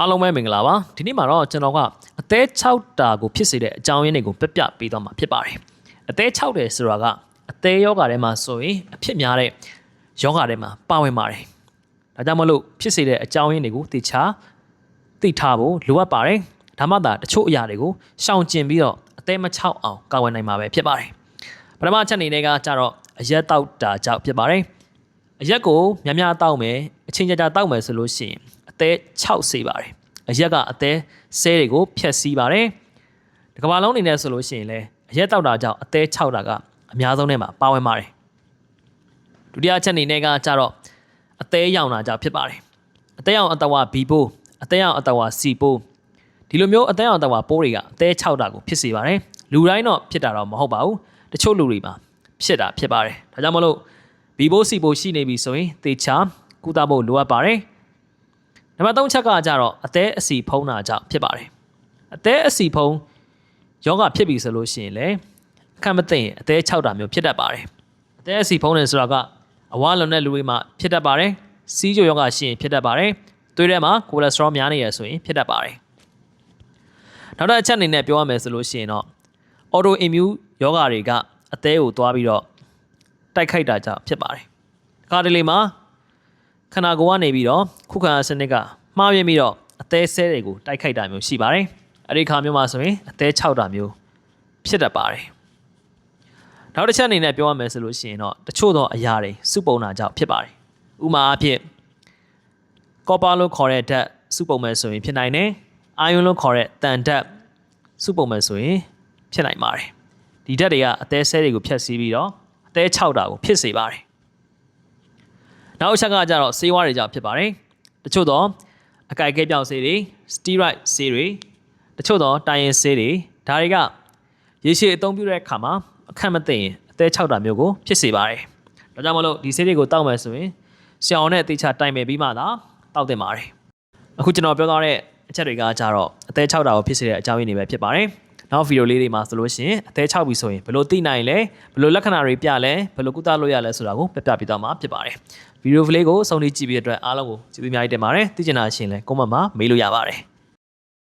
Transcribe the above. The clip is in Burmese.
အားလုံးပဲမင်္ဂလာပါဒီနေ့မှာတော့ကျွန်တော်ကအသေး6တာကိုဖြစ်စေတဲ့အကြောင်းရင်းတွေကိုပြပြပေးသွားမှာဖြစ်ပါတယ်အသေး6တယ်ဆိုတာကအသေးယောဂါထဲမှာဆိုရင်အဖြစ်များတဲ့ယောဂါထဲမှာပါဝင်ပါတယ်ဒါကြောင့်မလို့ဖြစ်စေတဲ့အကြောင်းရင်းတွေကိုသိချာသိထားဖို့လိုအပ်ပါတယ်ဒါမှသာတချို့အရာတွေကိုရှောင်ကျဉ်ပြီးတော့အသေးမချောက်အောင်ကာဝယ်နိုင်မှာပဲဖြစ်ပါတယ်ပထမချက်အနေနဲ့ကကြတော့အရက်တောက်တာကြောင့်ဖြစ်ပါတယ်အရက်ကိုများများတောက်မယ်အချိန်ကြာကြာတောက်မယ်ဆိုလို့ရှိရင်အ သေး6စေပါတယ်အရက်ကအသေးဆဲတွေကိုဖျက်ဆီးပါတယ်ဒီကမ္ဘာလုံးအနေနဲ့ဆိုလို့ရှိရင်လည်းအရက်တောက်တာကြောင့်အသေး6တာကအများဆုံးထဲမှာပါဝင်ပါတယ်ဒုတိယချက်အနေနဲ့ကကြတော့အသေးရောင်တာကြောင့်ဖြစ်ပါတယ်အသေးရောင်အတဝါ B ပိုးအသေးရောင်အတဝါ C ပိုးဒီလိုမျိုးအသေးရောင်အတဝါပိုးတွေကအသေး6တာကိုဖြစ်စေပါတယ်လူတိုင်းတော့ဖြစ်တာတော့မဟုတ်ပါဘူးတချို့လူတွေမှာဖြစ်တာဖြစ်ပါတယ်ဒါကြောင့်မလို့ B ပိုး C ပိုးရှိနေပြီဆိုရင်သေချာကုသဖို့လိုအပ်ပါတယ် နံပါတ်3ချက်ကကြတော့အသေးအစီဖုံးတာကြောင့်ဖြစ်ပါတယ်အသေးအစီဖုံးယောဂဖြစ်ပြီဆိုလို့ရှိရင်လည်းအခက်မသိရင်အသေး6တာမျိုးဖြစ်တတ်ပါတယ်အသေးအစီဖုံးတယ်ဆိုတာကအဝါလွန်တဲ့လူတွေမှာဖြစ်တတ်ပါတယ်စီးကြိုယောဂရှိရင်ဖြစ်တတ်ပါတယ်သွေးထဲမှာကိုလက်စထရောများနေရဆိုရင်ဖြစ်တတ်ပါတယ်နောက်တစ်အချက်အနေနဲ့ပြောရမယ်ဆိုလို့ရှိရင်တော့ auto immune ယောဂါတွေကအသေးကိုသွားပြီးတော့တိုက်ခိုက်တာကြောင့်ဖြစ်ပါတယ်ဒီခါတလေမှာခန္ဓာကိုယ်ကနေပြီးတော့ခုခံအားစနစ်က မှားယွင်းပြီးတော့အသေးဆဲတွေကိုတိုက်ခိုက်တာမျိုးရှိပါတယ်အဲ့ဒီခါမျိုးမှာဆိုရင်အသေး6တာမျိုးဖြစ်တတ်ပါတယ်နောက်တစ်ချက်အနေနဲ့ပြောရမယ်ဆိုလို့ရှိရင်တော့တချို့သောအရာတွေစုပုံတာကြောင့်ဖြစ်ပါတယ်ဥပမာအဖြစ်ကောပါလို့ခေါ်တဲ့ဓာတ်စုပုံမဲ့ဆိုရင်ဖြစ်နိုင်တယ်အာယွန်းလို့ခေါ်တဲ့တန်ဓာတ်စုပုံမဲ့ဆိုရင်ဖြစ်နိုင်ပါတယ်ဒီဓာတ်တွေကအသေးဆဲတွေကိုဖျက်ဆီးပြီးတော့အသေး6တာကိုဖြစ်စေပါတယ်နောက်အချက်ကကြတော့ဆေးဝါးတွေကြောင့်ဖြစ်ပါတယ်တချို့တော့ အကြိုက်ကဲပြောင်ဆေးတွေ steroid ဆေးတွေတချို့တော့တိုင်ရင်ဆေးတွေဒါတွေကရေရှည်အသုံးပြုတဲ့အခါမှာအခက်မသိရင်အသေး6တာမျိုးကိုဖြစ်စေပါတယ်ဒါကြောင့်မလို့ဒီဆေးတွေကိုတောက်မယ်ဆိုရင်ဆရာဝန်နဲ့အသေးချတိုင်ပင်ပြီးမှသာတောက်တင်ပါတယ်အခုကျွန်တော်ပြောသွားတဲ့အချက်တွေကကြတော့အသေး6တာကိုဖြစ်စေတဲ့အကြောင်းရင်းတွေပဲဖြစ်ပါတယ် နောက်ဗီဒီယိုလေးတွေမှာဆိုလို့ရှိရင်အသေး6ပြီဆိုရင်ဘယ်လိုသိနိုင်လဲဘယ်လိုလက္ခဏာတွေပြလဲဘယ်လိုကုသလို့ရလဲဆိုတာကိုပြပြပေးသွားမှာဖြစ်ပါတယ်ဗီဒီယိုလေးကိုအဆုံးထိကြည့်ပြီးတဲ့အတွက်အားလုံးကိုကျေးဇူးအများကြီးတင်ပါတယ်သိချင်တာရှင်လဲကွန်မန့်မှာမေးလို့ရပါတယ်